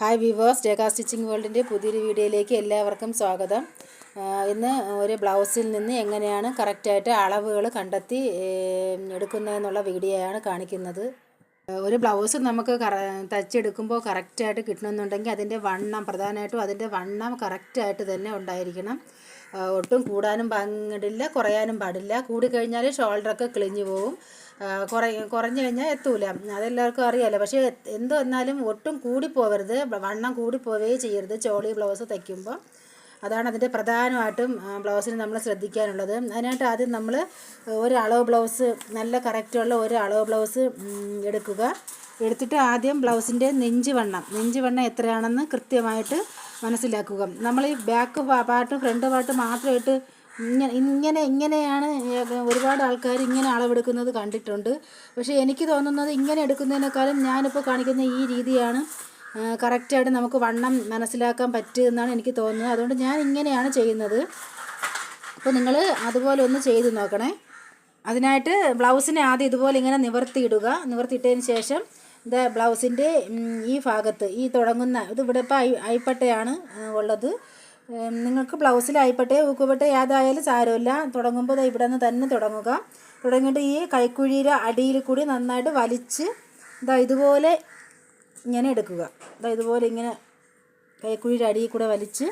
Hi viewers Rekha stitching വേൾഡിന്റെ പുതിയൊരു വീഡിയോയിലേക്ക് എല്ലാവർക്കും സ്വാഗതം. ഇന്ന് ഒരു ബ്ലൗസിൽ നിന്ന് എങ്ങനെയാണ് കറക്റ്റായിട്ട് അളവുകൾ കണ്ടെത്തി എടുക്കുന്നതെന്നുള്ള വീഡിയോയാണ് കാണിക്കുന്നത്. ഒരു ബ്ലൗസ് നമുക്ക് കറ തച്ചെടുക്കുമ്പോൾ കറക്റ്റായിട്ട് കിട്ടണമെന്നുണ്ടെങ്കിൽ അതിന്റെ വണ്ണം പ്രധാനമായിട്ടും അതിന്റെ വണ്ണം കറക്റ്റായിട്ട് തന്നെ ഉണ്ടായിരിക്കണം. ഒട്ടും കൂടാനും പാടില്ല കുറയാനും പാടില്ല. കൂടിക്കഴിഞ്ഞാൽ ഷോൾഡറൊക്കെ കിളിഞ്ഞു പോകും കുറ കുറഞ്ഞു കഴിഞ്ഞാൽ എത്തൂല. അതെല്ലാവർക്കും അറിയാമല്ലോ പക്ഷേ എന്ത് വന്നാലും ഒട്ടും കൂടിപ്പോവരുത് വണ്ണം കൂടിപ്പോവുകയേ ചെയ്യരുത്. ചോളി ബ്ലൗസ് തയ്ക്കുമ്പോൾ അതാണ് അതിന്റെ പ്രധാനമായിട്ടും ബ്ലൗസിന് നമ്മൾ ശ്രദ്ധിക്കാനുള്ളത്. അതിനായിട്ട് ആദ്യം നമ്മൾ ഒരു അളവ് ബ്ലൗസ് നല്ല കറക്റ്റുള്ള ഒരു അളവ് ബ്ലൗസ് എടുക്കുക. എടുത്തിട്ട് ആദ്യം ബ്ലൗസിന്റെ നെഞ്ച് വണ്ണം. നെഞ്ച് വണ്ണം എത്രയാണെന്ന് കൃത്യമായിട്ട് മനസ്സിലാക്കുക. നമ്മൾ ഈ ബാക്ക് പാട്ട് ഫ്രണ്ട് പാട്ട് മാത്രമായിട്ട് ഇങ്ങനെ ഇങ്ങനെ ഇങ്ങനെയാണ് ഒരുപാട് ആൾക്കാർ ഇങ്ങനെ അളവെടുക്കുന്നത് കണ്ടിട്ടുണ്ട്. പക്ഷേ എനിക്ക് തോന്നുന്നത് ഇങ്ങനെ എടുക്കുന്നതിനേക്കാളും ഞാനിപ്പോൾ കാണിക്കുന്ന ഈ രീതിയാണ് കറക്റ്റായിട്ട് നമുക്ക് വണ്ണം മനസ്സിലാക്കാൻ പറ്റുമെന്നാണ് എനിക്ക് തോന്നുന്നത്. അതുകൊണ്ട് ഞാൻ ഇങ്ങനെയാണ് ചെയ്യുന്നത്. അപ്പോൾ നിങ്ങൾ അതുപോലെ ഒന്ന് ചെയ്ത് നോക്കണേ. അതിനായിട്ട് ബ്ലൗസിനെ ആദ്യം ഇതുപോലെ ഇങ്ങനെ നിവർത്തിയിടുക. നിവർത്തിയിട്ടതിന് ശേഷം ഇത് ബ്ലൗസിന്റെ ഈ ഭാഗത്ത് ഈ തുടങ്ങുന്ന ഇത് ഇവിടെ ഇപ്പോൾ ഐ ഐപ്പട്ടയാണ് ഉള്ളത്. നിങ്ങൾക്ക് ബ്ലൗസിൽ ഐപ്പട്ടയോ ഊക്കുപട്ട ഏതായാലും സാരമില്ല. തുടങ്ങുമ്പോൾ ഇവിടെ നിന്ന് തന്നെ തുടങ്ങുക. തുടങ്ങിയിട്ട് ഈ കൈക്കുഴിയുടെ അടിയിൽ കൂടി നന്നായിട്ട് വലിച്ച് ഇതാ ഇതുപോലെ ഇങ്ങനെ എടുക്കുക. ഇതാ ഇതുപോലെ ഇങ്ങനെ കൈക്കുഴിയുടെ അടിയിൽ കൂടെ വലിച്ച്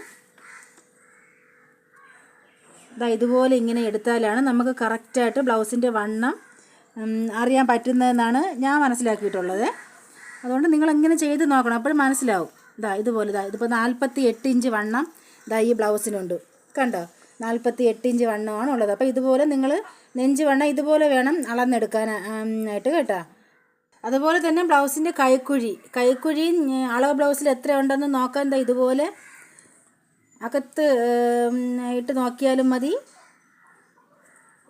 ഇതാ ഇതുപോലെ ഇങ്ങനെ എടുത്താലാണ് നമുക്ക് കറക്റ്റായിട്ട് ബ്ലൗസിന്റെ വണ്ണം അറിയാൻ പറ്റുന്നതെന്നാണ് ഞാൻ മനസ്സിലാക്കിയിട്ടുള്ളത്. അതുകൊണ്ട് നിങ്ങൾ എങ്ങനെ ചെയ്ത് നോക്കണം? അപ്പോൾ മനസ്സിലാവും. ഇതാ ഇതുപോലെ ഇതാ ഇതിപ്പോൾ നാൽപ്പത്തി എട്ട് ഇഞ്ച് വണ്ണം ഇതാ ഈ ബ്ലൗസിനുണ്ട്. കണ്ടോ? നാൽപ്പത്തി എട്ട് ഇഞ്ച് വണ്ണമാണ് ഉള്ളത്. അപ്പോൾ ഇതുപോലെ നിങ്ങൾ നെഞ്ച് വണ്ണം ഇതുപോലെ വേണം അളന്നെടുക്കാൻ ആയിട്ട് കേട്ടോ. അതുപോലെ തന്നെ ബ്ലൗസിന്റെ കൈക്കുഴി. കൈക്കുഴി അളവ് ബ്ലൗസിൽ എത്ര ഉണ്ടെന്ന് നോക്കാൻ ഇതുപോലെ അകത്ത് ഇട്ട് നോക്കിയാലും മതി.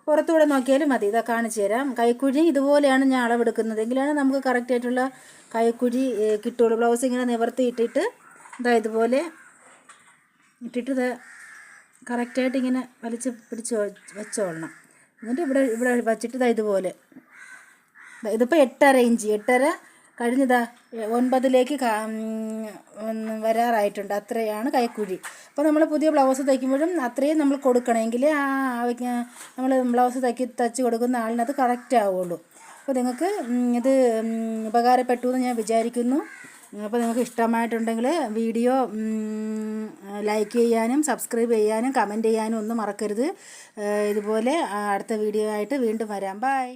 പുറത്തൂടെ നോക്കിയാലും മതി. ഇതാ കാണിച്ചു തരാം. കൈക്കുഴി ഇതുപോലെയാണ് ഞാൻ അളവെടുക്കുന്നത്. എങ്കിലാണ് നമുക്ക് കറക്റ്റായിട്ടുള്ള കൈക്കുഴി കിട്ടുകയുള്ളൂ ബ്ലൗസ് ഇങ്ങനെ നിവർത്തി ഇട്ടിട്ട് ഇതാ ഇതുപോലെ ഇട്ടിട്ട് ഇത് കറക്റ്റായിട്ട് ഇങ്ങനെ വലിച്ച് പിടിച്ച് വെച്ചോളണം. എന്നിട്ട് ഇവിടെ ഇവിടെ വച്ചിട്ട് ഇതാ ഇതുപോലെ. ഇതിപ്പോൾ എട്ടര ഇഞ്ച്. എട്ടര കഴിഞ്ഞതാ ഒൻപതിലേക്ക് വരാറായിട്ടുണ്ട്. അത്രയാണ് കൈക്കുഴി. അപ്പോൾ നമ്മൾ പുതിയ ബ്ലൗസ് തയ്ക്കുമ്പോഴും അത്രയും നമ്മൾ കൊടുക്കണമെങ്കിൽ ആ നമ്മൾ ബ്ലൗസ് തയ്ക്കി തച്ച് കൊടുക്കുന്ന ആളിനത് കറക്റ്റ് ആവുള്ളൂ. അപ്പോൾ നിങ്ങൾക്ക് ഇത് ഉപകാരപ്പെട്ടു എന്ന് ഞാൻ വിചാരിക്കുന്നു. അപ്പോൾ നിങ്ങൾക്ക് ഇഷ്ടമായിട്ടുണ്ടെങ്കിൽ വീഡിയോ ലൈക്ക് ചെയ്യാനും സബ്സ്ക്രൈബ് ചെയ്യാനും കമന്റ് ചെയ്യാനും ഒന്നും മറക്കരുത്. ഇതുപോലെ അടുത്ത വീഡിയോ ആയിട്ട് വീണ്ടും വരാം. ബൈ.